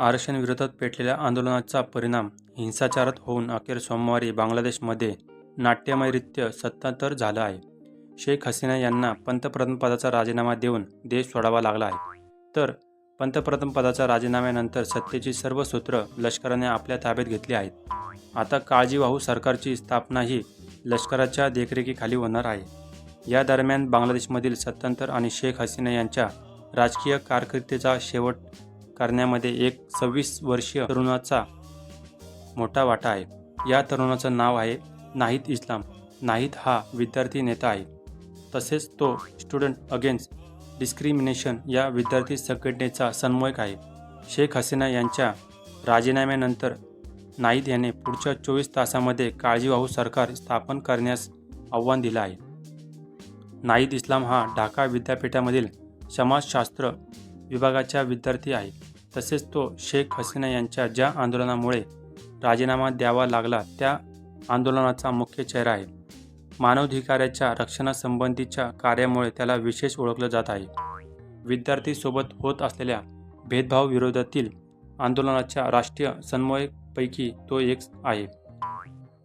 आरक्षणविरोधात पेटलेल्या आंदोलनाचा परिणाम हिंसाचारात होऊन अखेर सोमवारी बांगलादेशमध्ये नाट्यमयरित्य सत्तांतर झालं आहे. शेख हसीना यांना पंतप्रधानपदाचा राजीनामा देऊन देश सोडावा लागला आहे. तर पंतप्रधानपदाच्या राजीनाम्यानंतर सत्तेची सर्व सूत्र लष्कराने आपल्या ताब्यात घेतली आहेत. आता काळजीवाहू सरकारची स्थापनाही लष्कराच्या देखरेखीखाली होणार आहे. या दरम्यान बांगलादेशमधील सत्तांतर आणि शेख हसीना यांच्या राजकीय कारकिर्दीचा शेवट करण्यामध्ये एक सव्वीस वर्षीय तरुणाचा मोठा वाटा आहे. या तरुणाचं नाव आहे नाहीद इस्लाम. नाहीद हा विद्यार्थी नेता आहे. तसेच तो स्टुडंट अगेन्स्ट डिस्क्रिमिनेशन या विद्यार्थी संघटनेचा समन्वयक आहे. शेख हसीना यांच्या राजीनाम्यानंतर नाईद याने पुढच्या चोवीस तासामध्ये काळजीवाहू सरकार स्थापन करण्यास आव्हान दिलं आहे. नाईद इस्लाम हा ढाका विद्यापीठामधील समाजशास्त्र विभागाचा विद्यार्थी आहे. तसेच तो शेख हसीना यांच्या ज्या आंदोलनामुळे राजीनामा द्यावा लागला त्या आंदोलनाचा मुख्य चेहरा आहे. मानवाधिकाराच्या रक्षणासंबंधीच्या कार्यामुळे त्याला विशेष ओळखलं जात आहे. विद्यार्थीसोबत होत असलेल्या भेदभाव विरोधातील आंदोलनाच्या राष्ट्रीय सन्मयपैकी तो एक आहे.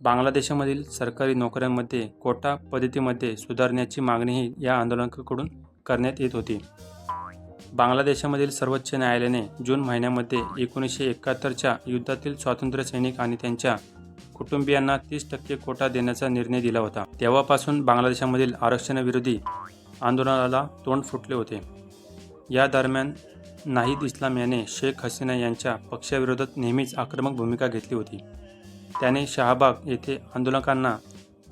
बांगलादेशामधील सरकारी नोकऱ्यांमध्ये कोटा पद्धतीमध्ये सुधारण्याची मागणीही या आंदोलकाकडून करण्यात येत होती. बांगलादेशामधील सर्वोच्च न्यायालयाने जून महिन्यामध्ये एकोणीसशे एकाहत्तरच्या युद्धातील स्वातंत्र्य सैनिक आणि त्यांच्या कुटुंबियांना तीस टक्के कोटा देण्याचा निर्णय दिला होता. तेव्हापासून बांगलादेशामधील आरक्षणाविरोधी आंदोलनाला तोंड फुटले होते. या दरम्यान नाहीद इस्लाम याने शेख हसीना यांच्या पक्षाविरोधात नेहमीच आक्रमक भूमिका घेतली होती. त्याने शहाबाग येथे आंदोलकांना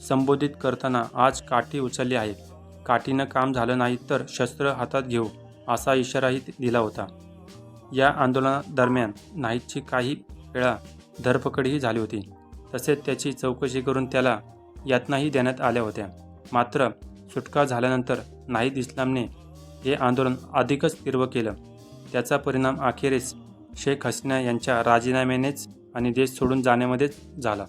संबोधित करताना आज काठी उचलली आहे. काठीनं काम झालं नाही तर शस्त्र हातात घेऊ. असा इशाराही दिला होता. या आंदोलनादरम्यान नाईकची काही वेळा धरपकडही झाली होती. तसेच त्याची चौकशी करून त्याला यातनाही देण्यात आल्या होत्या. मात्र सुटका झाल्यानंतर नाहीद इस्लामने हे आंदोलन अधिकच तीव्र केलं. त्याचा परिणाम अखेरीस शेख हसीना यांच्या राजीनाम्यानेच आणि देश सोडून जाण्यामध्येच झाला.